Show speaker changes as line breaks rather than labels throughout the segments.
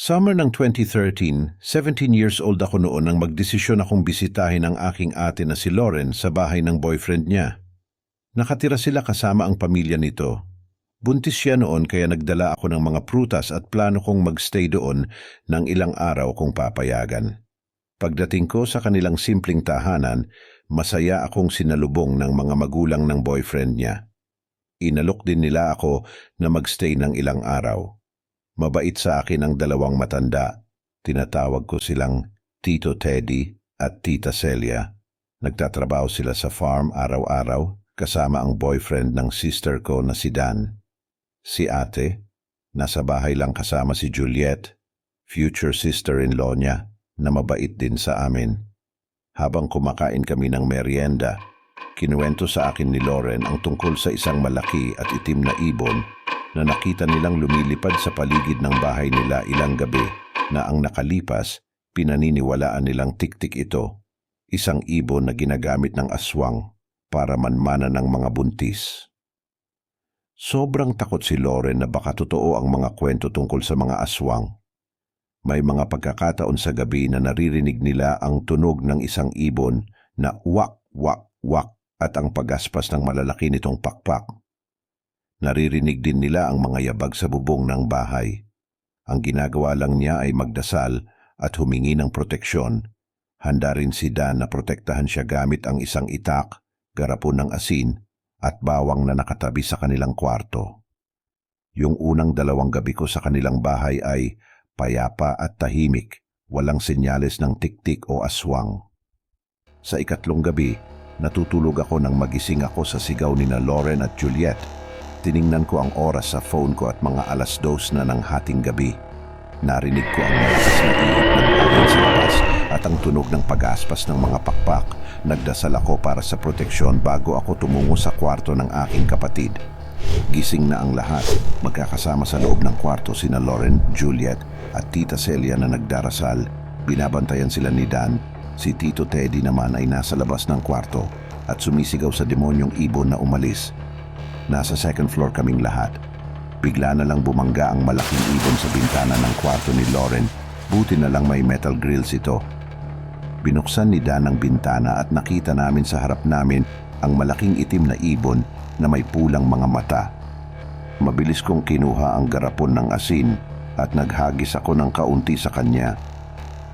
Summer ng 2013, 17 years old ako noon nang magdesisyon akong bisitahin ang aking ate na si Lauren sa bahay ng boyfriend niya. Nakatira sila kasama ang pamilya nito. Buntis siya noon kaya nagdala ako ng mga prutas at plano kong magstay doon ng ilang araw kung papayagan. Pagdating ko sa kanilang simpleng tahanan, masaya akong sinalubong ng mga magulang ng boyfriend niya. Inalok din nila ako na magstay ng ilang araw. Mabait sa akin ang dalawang matanda. Tinatawag ko silang Tito Teddy at Tita Celia. Nagtatrabaho sila sa farm araw-araw kasama ang boyfriend ng sister ko na si Dan. Si ate, nasa bahay lang kasama si Juliet, future sister-in-law niya na mabait din sa amin. Habang kumakain kami ng merienda, kinuwento sa akin ni Lauren ang tungkol sa isang malaki at itim na ibon na nakita nilang lumilipad sa paligid ng bahay nila ilang gabi na ang nakalipas, pinaniniwalaan nilang tiktik ito, isang ibon na ginagamit ng aswang para manmana ng mga buntis. Sobrang takot si Lauren na baka totoo ang mga kwento tungkol sa mga aswang. May mga pagkakataon sa gabi na naririnig nila ang tunog ng isang ibon na wak, wak, wak at ang pagaspas ng malalaki nitong pakpak. Naririnig din nila ang mga yabag sa bubong ng bahay. Ang ginagawa lang niya ay magdasal at humingi ng proteksyon. Handa rin si Dan na protektahan siya gamit ang isang itak, garapon ng asin at bawang na nakatabi sa kanilang kwarto. Yung unang dalawang gabi ko sa kanilang bahay ay payapa at tahimik, walang senyales ng tiktik o aswang. Sa ikatlong gabi, natutulog ako nang magising ako sa sigaw ni na Lauren at Juliet. Tiningnan ko ang oras sa phone ko at mga alas dos na ng hating gabi. Narinig ko ang malakas na ihip ng hangin sa at ang tunog ng pag-aspas ng mga pakpak. Nagdasal ako para sa proteksyon bago ako tumungo sa kwarto ng aking kapatid. Gising na ang lahat. Magkakasama sa loob ng kwarto sina Lauren, Juliet at Tita Celia na nagdarasal. Binabantayan sila ni Dan. Si Tito Teddy naman ay nasa labas ng kwarto at sumisigaw sa demonyong ibon na umalis. Nasa second floor kaming lahat. Bigla na lang bumangga ang malaking ibon sa bintana ng kwarto ni Lauren. Buti na lang may metal grills ito. Binuksan ni Dan ang bintana at nakita namin sa harap namin ang malaking itim na ibon na may pulang mga mata. Mabilis kong kinuha ang garapon ng asin at naghagis ako ng kaunti sa kanya.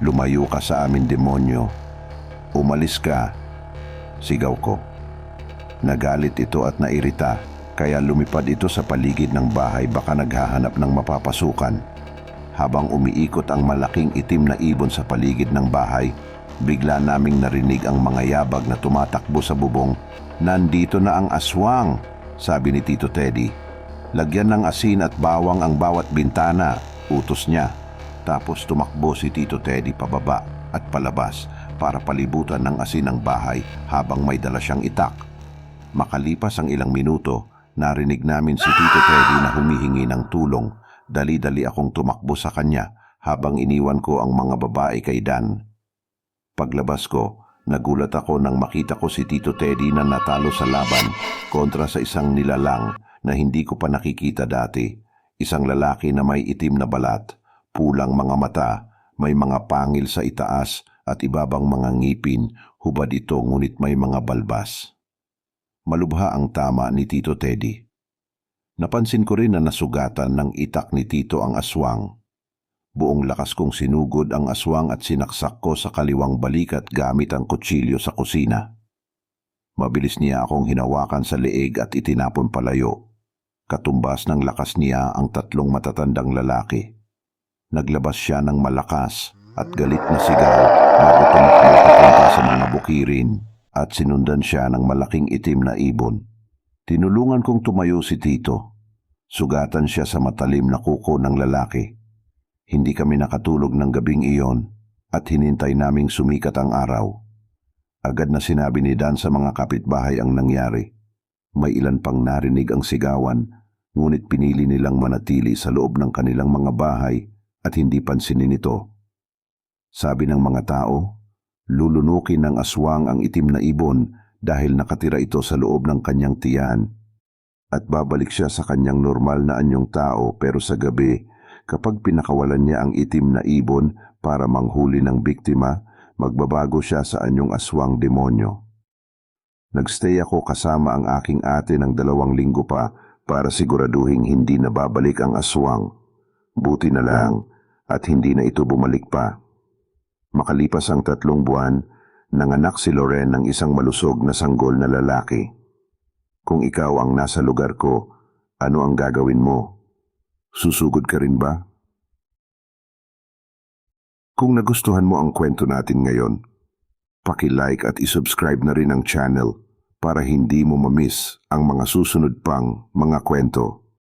Lumayo ka sa amin, demonyo. Umalis ka. Sigaw ko. Nagalit ito at nairita kaya lumipad ito sa paligid ng bahay baka naghahanap ng mapapasukan. Habang umiikot ang malaking itim na ibon sa paligid ng bahay, bigla naming narinig ang mga yabag na tumatakbo sa bubong. Nandito na ang aswang, sabi ni Tito Teddy. Lagyan ng asin at bawang ang bawat bintana, utos niya. Tapos tumakbo si Tito Teddy pababa at palabas para palibutan ng asin ang bahay habang may dala siyang itak. Makalipas ang ilang minuto, narinig namin si Tito Teddy na humihingi ng tulong. Dali-dali akong tumakbo sa kanya habang iniwan ko ang mga babae kay Dan. Paglabas ko, nagulat ako nang makita ko si Tito Teddy na natalo sa laban kontra sa isang nilalang na hindi ko pa nakikita dati. Isang lalaki na may itim na balat, pulang mga mata, may mga pangil sa itaas at ibabang mga ngipin, hubad ito ngunit may mga balbas. Malubha ang tama ni Tito Teddy. Napansin ko rin na nasugatan ng itak ni Tito ang aswang. Buong lakas kong sinugod ang aswang at sinaksak ko sa kaliwang balikat gamit ang kutsilyo sa kusina. Mabilis niya akong hinawakan sa leeg at itinapon palayo. Katumbas ng lakas niya ang tatlong matatandang lalaki. Naglabas siya ng malakas at galit na sigaw bago tumakbo papunta sa mga bukirin at sinundan siya ng malaking itim na ibon. Tinulungan kong tumayo si Tito. Sugatan siya sa matalim na kuko ng lalaki. Hindi kami nakatulog ng gabing iyon at hinintay naming sumikat ang araw. Agad na sinabi ni Dan sa mga kapitbahay ang nangyari. May ilan pang narinig ang sigawan, ngunit pinili nilang manatili sa loob ng kanilang mga bahay at hindi pansinin ito. Sabi ng mga tao, lulunukin ng aswang ang itim na ibon dahil nakatira ito sa loob ng kanyang tiyan at babalik siya sa kanyang normal na anyong tao pero sa gabi
Kapag pinakawalan niya ang itim na ibon para manghuli ng biktima, magbabago siya sa anyong aswang demonyo. Nagstay ako kasama ang aking ate ng dalawang linggo pa para siguraduhing hindi na babalik ang aswang. Buti na lang at hindi na ito bumalik pa. Makalipas ang tatlong buwan, nanganak si Loren ng isang malusog na sanggol na lalaki. Kung ikaw ang nasa lugar ko, ano ang gagawin mo? Susugod ka rin ba? Kung nagustuhan mo ang kwento natin ngayon, paki-like at isubscribe na rin ang channel para hindi mo mamiss ang mga susunod pang mga kwento.